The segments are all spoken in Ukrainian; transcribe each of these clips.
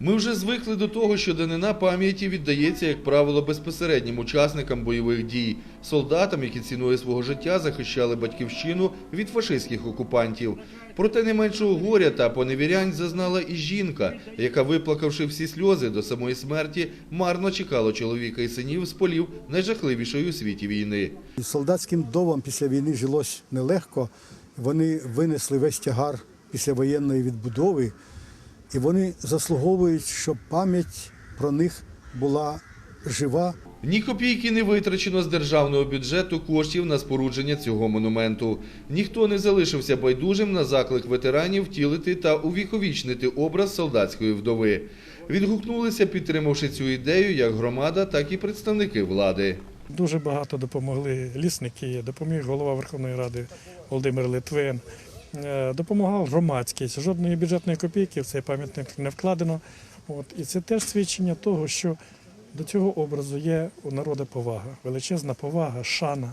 Ми вже звикли до того, що данина пам'яті віддається, як правило, безпосереднім учасникам бойових дій, солдатам, які ціною свого життя захищали батьківщину від фашистських окупантів. Проте не меншого горя та поневірянь зазнала і жінка, яка, виплакавши всі сльози до самої смерті, марно чекала чоловіка і синів з полів найжахливішої у світі війни. Солдатським вдовам після війни жилось нелегко. Вони винесли весь тягар післявоєнної відбудови, і вони заслуговують, щоб пам'ять про них була жива. Ні копійки не витрачено з державного бюджету коштів на спорудження цього монументу. Ніхто не залишився байдужим на заклик ветеранів втілити та увіковічнити образ солдатської вдови. Відгукнулися, підтримавши цю ідею як громада, так і представники влади. Дуже багато допомогли лісники, допоміг голова Верховної Ради Володимир Литвин, допомагав громадськість. Жодної бюджетної копійки в цей пам'ятник не вкладено. От. І це теж свідчення того, що до цього образу є у народу повага, величезна повага, шана.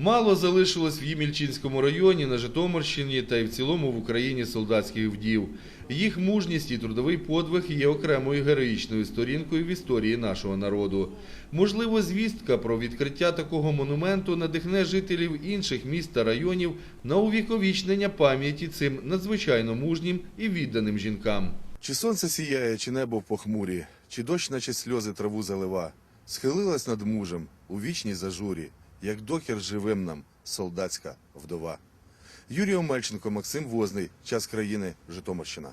Мало залишилось в Ємільчинському районі, на Житомирщині та й в цілому в Україні солдатських вдів. Їх мужність і трудовий подвиг є окремою героїчною сторінкою в історії нашого народу. Можливо, звістка про відкриття такого монументу надихне жителів інших міст та районів на увіковічнення пам'яті цим надзвичайно мужнім і відданим жінкам. Чи сонце сіяє, чи небо в похмурі, чи дощ, наче сльози траву залива, схилилась над мужем у вічній зажурі, як докір живим нам, солдатська вдова. Юрій Омельченко, Максим Возний, час країни, Житомирщина.